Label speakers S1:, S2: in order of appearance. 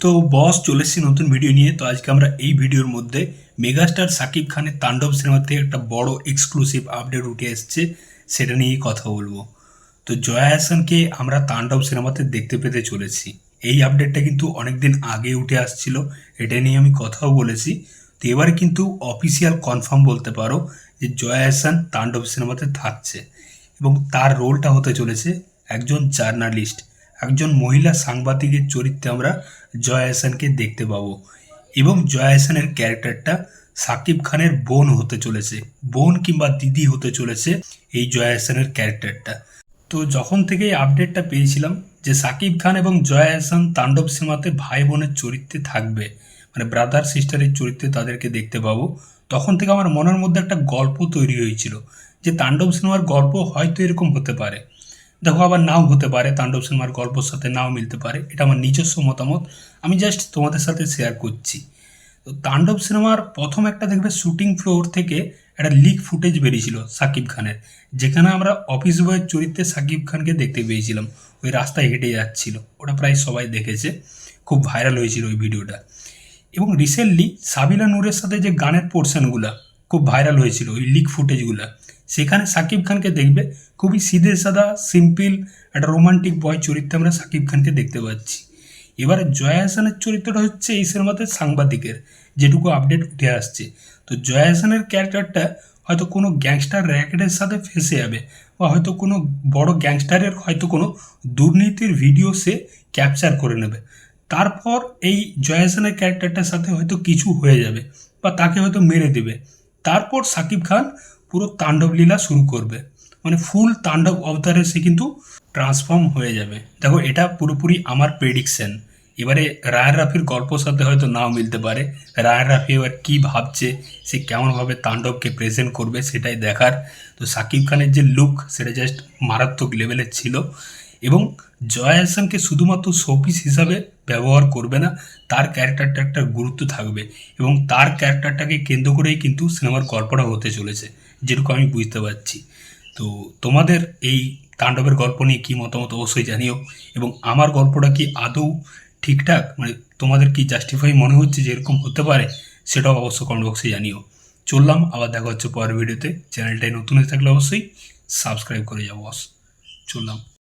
S1: তো বস চলে এসেছি নতুন ভিডিও নিয়ে। তো আজকে আমরা এই ভিডিওর মধ্যে মেগাস্টার সাকিব খানের তাণ্ডব সিনেমা থেকে একটা বড় এক্সক্লুসিভ আপডেট উঠে এসছে, সেটা নিয়েই কথা বলব। তো জয়া হাসানকে আমরা তাণ্ডব সিনেমাতে দেখতে পেতে চলেছি। এই আপডেটটা কিন্তু অনেকদিন আগে উঠে আসছিল, এটা নিয়ে আমি কথাও বলেছি। তো এবারে কিন্তু অফিসিয়াল কনফার্ম বলতে পারো যে জয়া হাসান তাণ্ডব সিনেমাতে থাকছে এবং তার রোলটা হতে চলেছে একজন জার্নালিস্ট একজন মহিলা সাংবাদিকের চরিত্রে আমরা জয়া হাসানকে দেখতে পাবো। এবং জয়া হাসানের ক্যারেক্টারটা সাকিব খানের বোন হতে চলেছে, বোন কিংবা দিদি হতে চলেছে এই জয়া হাসানের ক্যারেক্টারটা। তো যখন থেকে এই আপডেটটা পেয়েছিলাম যে সাকিব খান এবং জয়া হাসান তাণ্ডব সিনেমাতে ভাই বোনের চরিত্রে থাকবে মানে ব্রাদার সিস্টারের চরিত্রে তাদেরকে দেখতে পাবো, তখন থেকে আমার মনের মধ্যে একটা গল্প তৈরি হয়েছিল যে তাণ্ডব সিনেমার গল্প হয়তো এরকম হতে পারে। দেখো আবার নাও হতে পারে, তাণ্ডব সিনেমার গল্পর সাথে নাও মিলতে পারে, এটা আমার নিজস্ব মতামত। আমি জাস্ট তোমাদের সাথে শেয়ার করছি। তো তাণ্ডব সিনেমার প্রথম একটা দেখবে শুটিং ফ্লোর থেকে একটা লিক ফুটেজ বেরিয়েছিল সাকিব খানের, যেখানে আমরা অফিস বয়ের চরিত্রে সাকিব খানকে দেখতে পেয়েছিলাম। ওই রাস্তায় হেঁটে যাচ্ছিল, ওটা প্রায় সবাই দেখেছে, খুব ভাইরাল হয়েছিল ওই ভিডিওটা এবং রিসেন্টলি সাবিলা নূরের সাথে যে গানের পোর্শনগুলো খুব ভাইরাল হয়েছিল, ওই লিক ফুটেজগুলো সেখানে সাকিব খানকে দেখবে, খুবই সিধে সাদা সিম্পল একটা রোমান্টিক বয় চরিত্রে আমরা সাকিব খানকে দেখতে পাচ্ছি। এবারে জয়া হাসানের চরিত্রটা হচ্ছে এই সিনেমাতে সাংবাদিকের, যেটুকু আপডেট উঠে আসছে। তো জয়া হাসানের ক্যারেক্টারটা হয়তো কোনো গ্যাংস্টার র্যাকেটের সাথে ফেসে যাবে, বা হয়তো কোনো বড় গ্যাংস্টারের হয়তো কোনো দুর্নীতির ভিডিও সে ক্যাপচার করে নেবে। তারপর এই জয়া হাসানের ক্যারেক্টারটার সাথে হয়তো কিছু হয়ে যাবে, বা তাকে হয়তো মেরে দেবে। তারপর সাকিব খান পুরো তাণ্ডব লীলা শুরু করবে। মানে ফুল তাণ্ডব অবতারে সে কিন্তু ট্রান্সফর্ম হয়ে যাবে। দেখো, এটা পুরোপুরি আমার প্রেডিকশন এবারে রায়ান রাফির গল্পর সাথে হয়তো নাও মিলতে পারে। রায়ান রাফি এবার কী ভাবছে, সে কেমনভাবে তাণ্ডবকে প্রেজেন্ট করবে সেটাই দেখার। তো সাকিব খানের যে লুক সেটা জাস্ট মারাত্মক লেভেলের ছিল। এবং জয়া হাসানকে শুধুমাত্র শোপিস হিসাবে ব্যবহার করবে না, তার ক্যারেক্টারটা একটা গুরুত্ব থাকবে এবং তার ক্যারেক্টারটাকে কেন্দ্র করেই কিন্তু সিনেমার গল্পটা হতে চলেছে যেটুকু আমি বুঝতে পারছি। তো তোমাদের এই তাণ্ডবের গল্প নিয়ে কী মতামত অবশ্যই জানিও এবং আমার গল্পটা কি আদৌ ঠিকঠাক? মানে তোমাদের কি জাস্টিফাই মনে হচ্ছে যে এরকম হতে পারে? সেটাও অবশ্য কমেন্ট বক্সে জানিও। চললাম, আবার দেখা হচ্ছে পরের ভিডিওতে চ্যানেলটাই নতুন হয়ে থাকলে অবশ্যই সাবস্ক্রাইব করে যাব বস চললাম।